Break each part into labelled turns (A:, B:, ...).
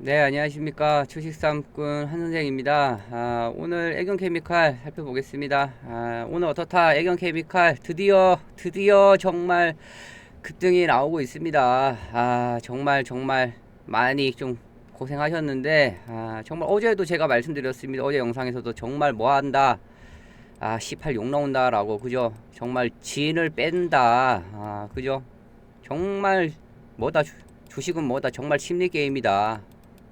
A: 네, 안녕하십니까. 주식삼꾼 한선생입니다. 아, 오늘 애경케미칼 살펴보겠습니다. 아, 오늘 어떻다 애경케미칼 드디어, 드디어 정말 급등이 나오고 있습니다. 아, 정말, 정말 많이 좀 고생하셨는데, 아, 정말 어제도 제가 말씀드렸습니다. 어제 영상에서도 정말 뭐 한다. 아, 18 욕 나온다 라고, 그죠? 정말 진을 뺀다. 아, 그죠? 정말 뭐다. 주- 주식은 뭐다. 정말 심리 게임이다.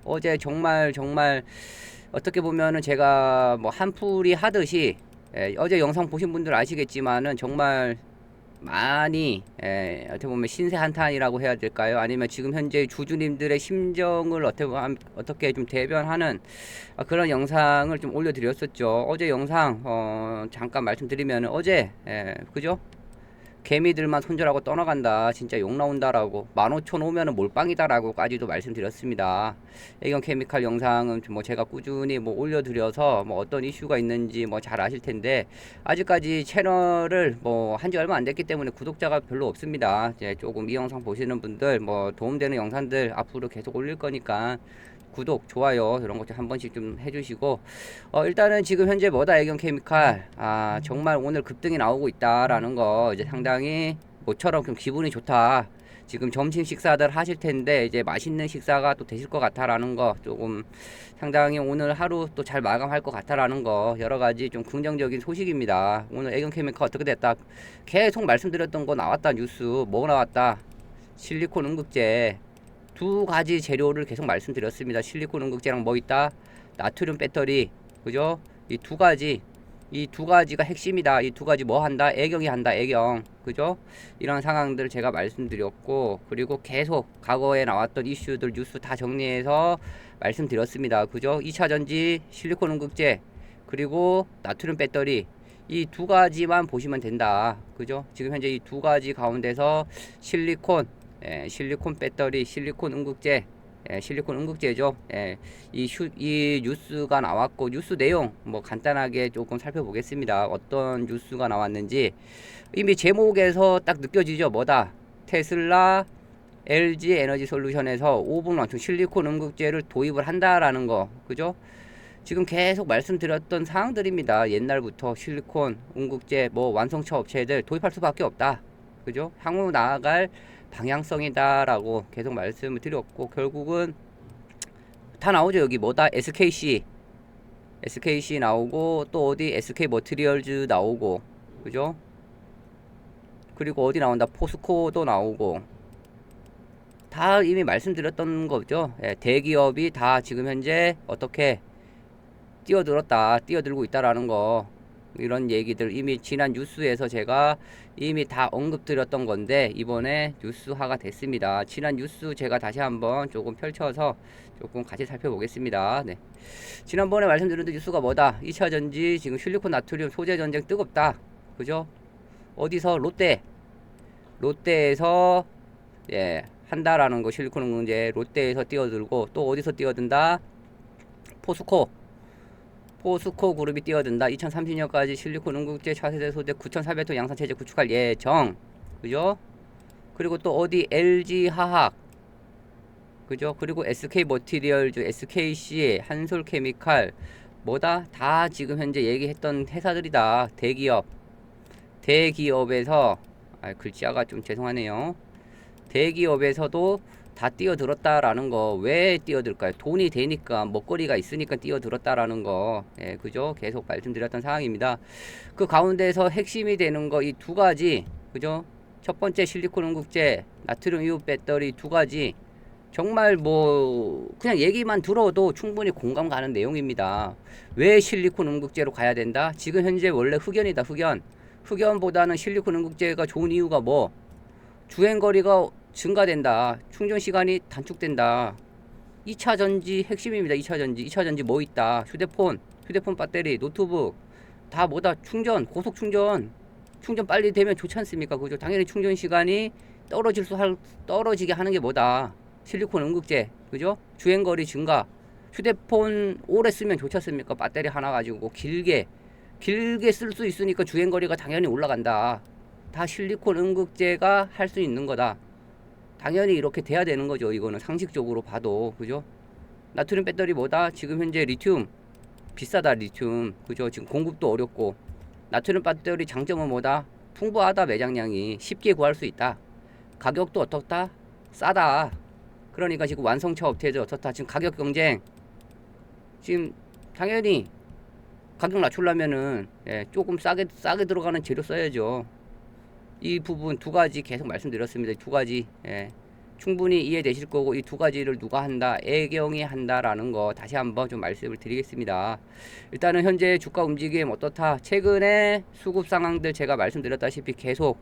A: 어제 정말 정말 어떻게 보면은 제가 뭐 한풀이 하듯이 예, 어제 영상 보신 분들 아시겠지만은 정말 많이 예, 어떻게 보면 신세 한탄이라고 해야 될까요? 아니면 지금 현재 주주님들의 심정을 어떻게 어떻게 좀 대변하는 아, 그런 영상을 좀 올려드렸었죠. 어제 영상 어, 잠깐 말씀드리면 어제 예, 그죠? 개미들만 손절하고 떠나간다. 진짜 욕 나온다라고. 15,000 오면은 몰빵이다라고까지도 말씀드렸습니다. 애경 케미칼 영상은 뭐 제가 꾸준히 뭐 올려드려서 뭐 어떤 이슈가 있는지 뭐 잘 아실 텐데 아직까지 채널을 뭐 한 지 얼마 안 됐기 때문에 구독자가 별로 없습니다. 이제 조금 이 영상 보시는 분들 뭐 도움되는 영상들 앞으로 계속 올릴 거니까 구독, 좋아요 이런 것좀한 번씩 좀 해주시고 어 일단은 지금 현재 뭐다 애경 케미칼 아 정말 오늘 급등이 나오고 있다라는 거 이제 상당히 모처럼 좀 기분이 좋다. 지금 점심 식사들 하실 텐데 이제 맛있는 식사가 또 되실 것 같다라는 거 조금 상당히 오늘 하루 또 잘 마감할 것 같다라는 거 여러 가지 좀 긍정적인 소식입니다. 오늘 애경 케미칼 어떻게 됐다? 계속 말씀드렸던 거 나왔다 뉴스. 뭐 나왔다? 실리콘 응급제 두 가지 재료를 계속 말씀드렸습니다. 실리콘 응급제랑 뭐 있다? 나트륨 배터리. 그죠? 이 두 가지. 이 두 가지가 핵심이다. 이 두 가지 뭐 한다? 애경이 한다. 애경. 그죠? 이런 상황들 제가 말씀드렸고 그리고 계속 과거에 나왔던 이슈들 뉴스 다 정리해서 말씀드렸습니다. 그죠? 2차 전지 실리콘 응급제 그리고 나트륨 배터리 이 두 가지만 보시면 된다. 그죠? 지금 현재 이 두 가지 가운데서 실리콘 예, 실리콘 배터리, 실리콘 응급제, 예, 실리콘 응급제죠. 예, 이, 슈, 이 뉴스가 나왔고 뉴스 내용 뭐 간단하게 조금 살펴보겠습니다. 어떤 뉴스가 나왔는지 이미 제목에서 딱 느껴지죠. 뭐다? 테슬라, LG 에너지 솔루션에서 5분 완충 실리콘 응급제를 도입을 한다라는 거, 그죠? 지금 계속 말씀드렸던 사항들입니다. 옛날부터 실리콘 응급제 뭐 완성차 업체들 도입할 수밖에 없다. 그죠? 향후 나아갈 방향성이다라고 계속 말씀을 드렸고 결국은 다 나오죠. 여기 뭐다? SKC SKC 나오고 또 어디? SK 머티리얼즈 나오고 그죠? 그리고 어디 나온다? 포스코도 나오고. 다 이미 말씀드렸던 거죠. 예, 대기업이 다 지금 현재 어떻게 뛰어들었다, 뛰어들고 있다라는 거 이런 얘기들 이미 지난 뉴스에서 제가 이미 다 언급드렸던 건데 이번에 뉴스화가 됐습니다. 지난 뉴스 제가 다시 한번 조금 펼쳐서 조금 같이 살펴보겠습니다. 네. 지난번에 말씀드린 뉴스가 뭐다? 2차 전지 지금 실리콘 나트륨 소재 전쟁 뜨겁다. 그죠? 어디서 롯데 롯데에서 예 한다라는 거 실리콘 문제 롯데에서 뛰어들고 또 어디서 뛰어든다? 포스코 포스코 그룹이 뛰어든다. 2030년까지 실리콘 응급제 차세대 소재 9,400톤 양산 체제 구축할 예정. 그죠? 그리고 또 어디 LG 화학 그죠? 그리고 SK 머티리얼즈, SKC, 한솔 케미칼 뭐다? 다 지금 현재 얘기했던 회사들이다. 대기업. 대기업에서 아, 글자가 좀 죄송하네요. 대기업에서도 다 뛰어들었다라는 거 왜 뛰어들까요? 돈이 되니까 먹거리가 있으니까 뛰어들었다라는 거 예, 그죠? 계속 말씀드렸던 상황입니다. 그 가운데서 핵심이 되는 거 이 두 가지 그죠? 첫 번째 실리콘 응급제, 나트륨 이온 배터리 두 가지 정말 뭐 그냥 얘기만 들어도 충분히 공감 가는 내용입니다. 왜 실리콘 응급제로 가야 된다? 지금 현재 원래 흑연이다 흑연. 흑연보다는 실리콘 응급제가 좋은 이유가 뭐? 주행 거리가 증가된다. 충전 시간이 단축된다. 2차 전지 핵심입니다. 2차 전지. 2차 전지 뭐 있다? 휴대폰, 휴대폰 배터리, 노트북 다 뭐다? 충전, 고속 충전. 충전 빨리 되면 좋지 않습니까? 그죠? 당연히 충전 시간이 떨어질 수 할, 떨어지게 하는 게 뭐다? 실리콘 응급제. 그죠? 주행 거리 증가. 휴대폰 오래 쓰면 좋지 않습니까? 배터리 하나 가지고 길게 길게 쓸 수 있으니까 주행 거리가 당연히 올라간다. 다 실리콘 응급제가 할 수 있는 거다. 당연히 이렇게 돼야 되는 거죠. 이거는 상식적으로 봐도 그죠? 나트륨 배터리 뭐다? 지금 현재 리튬 비싸다 리튬 그죠? 지금 공급도 어렵고 나트륨 배터리 장점은 뭐다? 풍부하다 매장량이 쉽게 구할 수 있다. 가격도 어떻다? 싸다. 그러니까 지금 완성차 업체들 어떻다? 지금 가격 경쟁 지금 당연히 가격 낮추려면은 예, 조금 싸게 싸게 들어가는 재료 써야죠. 이 부분 두 가지 계속 말씀드렸습니다. 두 가지 예, 충분히 이해되실 거고 이 두 가지를 누가 한다? 애경이 한다라는 거 다시 한번 좀 말씀을 드리겠습니다. 일단은 현재 주가 움직임 어떻다? 최근에 수급 상황들 제가 말씀드렸다시피 계속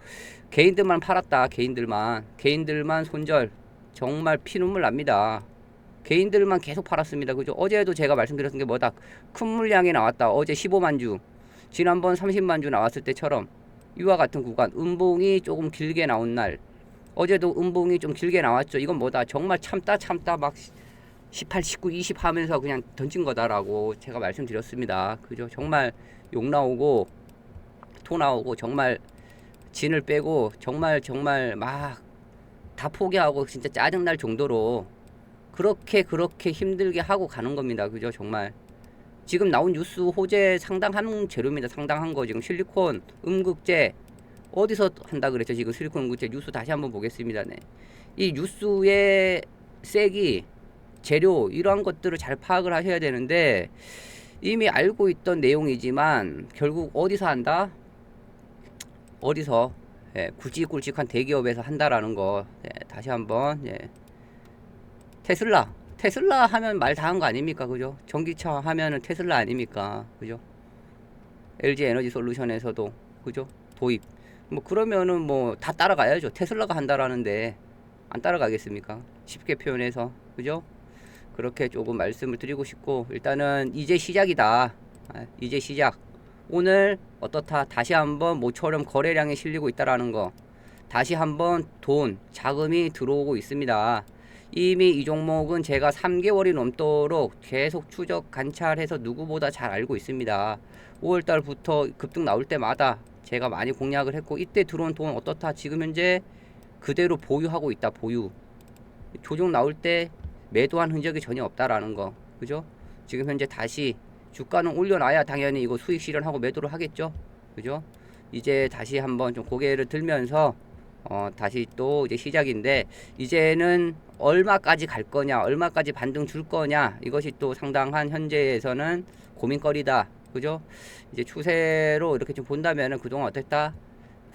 A: 개인들만 팔았다. 개인들만 개인들만 손절 정말 피눈물 납니다. 개인들만 계속 팔았습니다. 그죠? 어제도 제가 말씀드렸던 게 뭐다? 큰 물량이 나왔다. 어제 15만 주, 지난번 30만 주 나왔을 때처럼 이와 같은 구간, 음봉이 조금 길게 나온 날, 어제도 음봉이 좀 길게 나왔죠. 이건 뭐다? 정말 참다 참다 막 18, 19, 20 하면서 그냥 던진 거다라고 제가 말씀드렸습니다. 그죠? 정말 욕 나오고 토 나오고 정말 진을 빼고 정말 정말 막 다 포기하고 진짜 짜증 날 정도로 그렇게 그렇게 힘들게 하고 가는 겁니다. 그죠? 정말 지금 나온 뉴스 호재 상당한 재료입니다. 상당한 거 지금 실리콘, 음극재 어디서 한다 그랬죠? 지금 실리콘 음극재 뉴스 다시 한번 보겠습니다. 네. 이 뉴스의 색이 재료 이러한 것들을 잘 파악을 하셔야 되는데 이미 알고 있던 내용이지만 결국 어디서 한다? 어디서 예, 굵직굵직한 대기업에서 한다라는 거 예, 다시 한번 예. 테슬라 테슬라 하면 말 다 한 거 아닙니까? 그죠? 전기차 하면은 테슬라 아닙니까? 그죠? LG 에너지 솔루션에서도 그죠? 도입. 뭐 그러면은 뭐 다 따라가야죠. 테슬라가 한다라는데 안 따라가겠습니까? 쉽게 표현해서 그죠? 그렇게 조금 말씀을 드리고 싶고 일단은 이제 시작이다. 아, 이제 시작. 오늘 어떻다? 다시 한번 모처럼 거래량이 실리고 있다라는 거. 다시 한번 돈 자금이 들어오고 있습니다 이미 이 종목은 제가 3개월이 넘도록 계속 추적 관찰해서 누구보다 잘 알고 있습니다 5월달부터 급등 나올 때마다 제가 많이 공략을 했고 이때 들어온 돈 어떻다 지금 현재 그대로 보유하고 있다 보유 조정 나올 때 매도한 흔적이 전혀 없다라는 거 그죠 지금 현재 다시 주가는 올려놔야 당연히 이거 수익 실현하고 매도를 하겠죠. 그죠? 이제 다시 한번 좀 고개를 들면서 어, 다시 또 이제 시작인데 이제는 얼마까지 갈 거냐, 얼마까지 반등 줄 거냐 이것이 또 상당한 현재에서는 고민거리다. 그죠? 이제 추세로 이렇게 좀 본다면은 그동안 어땠다?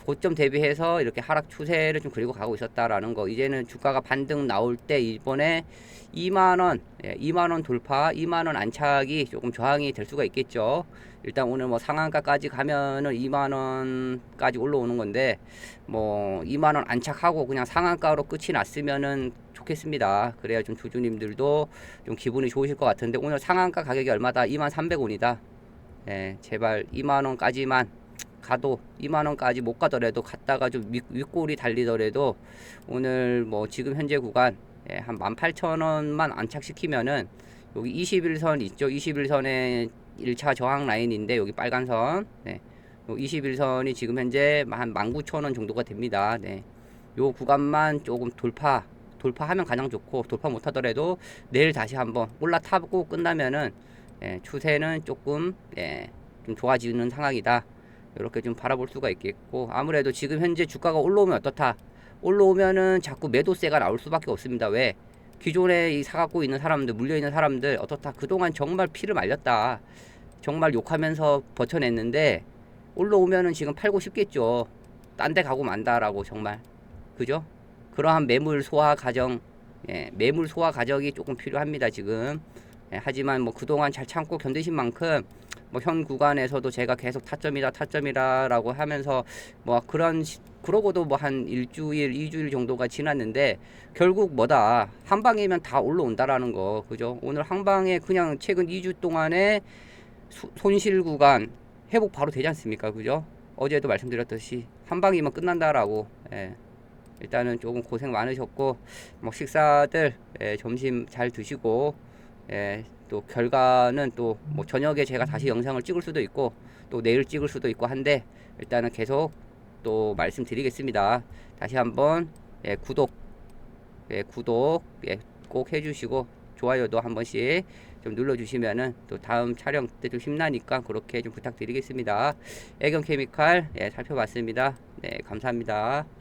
A: 고점 대비해서 이렇게 하락 추세를 좀 그리고 가고 있었다라는 거. 이제는 주가가 반등 나올 때 이번에 2만 원, 예, 2만 원 돌파, 2만 원 안착이 조금 저항이 될 수가 있겠죠. 일단 오늘 뭐 상한가까지 가면은 2만 원까지 올라오는 건데 뭐 2만 원 안착하고 그냥 상한가로 끝이 났으면은 좋겠습니다. 그래야 좀 주주님들도 좀 기분이 좋으실 것 같은데 오늘 상한가 가격이 얼마다? 2만 300원이다. 예, 제발 2만 원까지만 가도 2만 원까지 못 가더라도 갔다가 좀 윗, 윗골이 달리더라도 오늘 뭐 지금 현재 구간 예, 한 18,000원만 안착시키면은 여기 21선 있죠. 21선에 1차 저항 라인인데 여기 빨간 선. 네. 요 21선이 지금 현재 한 19,000원 정도가 됩니다. 네. 요 구간만 조금 돌파 돌파하면 가장 좋고 돌파 못 하더라도 내일 다시 한번 올라타고 끝나면은 예, 추세는 조금 예, 좀 좋아지는 상황이다. 이렇게 좀 바라볼 수가 있겠고 아무래도 지금 현재 주가가 올라오면 어떻다? 올라오면은 자꾸 매도세가 나올 수밖에 없습니다. 왜? 기존에 이 사갖고 있는 사람들 물려있는 사람들 어떻다? 그동안 정말 피를 말렸다. 정말 욕하면서 버텨냈는데 올라오면은 지금 팔고 싶겠죠. 딴 데 가고 만다라고 정말. 그죠? 그러한 매물 소화 과정 예, 매물 소화 과정이 조금 필요합니다 지금. 예, 하지만 뭐 그동안 잘 참고 견디신 만큼 뭐 현 구간에서도 제가 계속 타점이다 타점이다라고 하면서 뭐 그런 시- 그러고도 뭐 한 일주일 이주일 정도가 지났는데 결국 뭐다? 한 방이면 다 올라온다라는 거 그죠? 오늘 한 방에 그냥 최근 2주 동안에 수- 손실 구간 회복 바로 되지 않습니까? 그죠? 어제도 말씀드렸듯이 한 방이면 끝난다라고 예. 일단은 조금 고생 많으셨고 뭐 식사들 예, 점심 잘 드시고 예, 또 결과는 또 뭐 저녁에 제가 다시 영상을 찍을 수도 있고 또 내일 찍을 수도 있고 한데 일단은 계속 또 말씀드리겠습니다. 다시 한번 예, 구독 예, 구독 예, 꼭 해주시고 좋아요도 한 번씩 좀 눌러주시면은 또 다음 촬영 때 좀 힘나니까 그렇게 좀 부탁드리겠습니다. 애경 케미칼 예, 살펴봤습니다. 네, 감사합니다.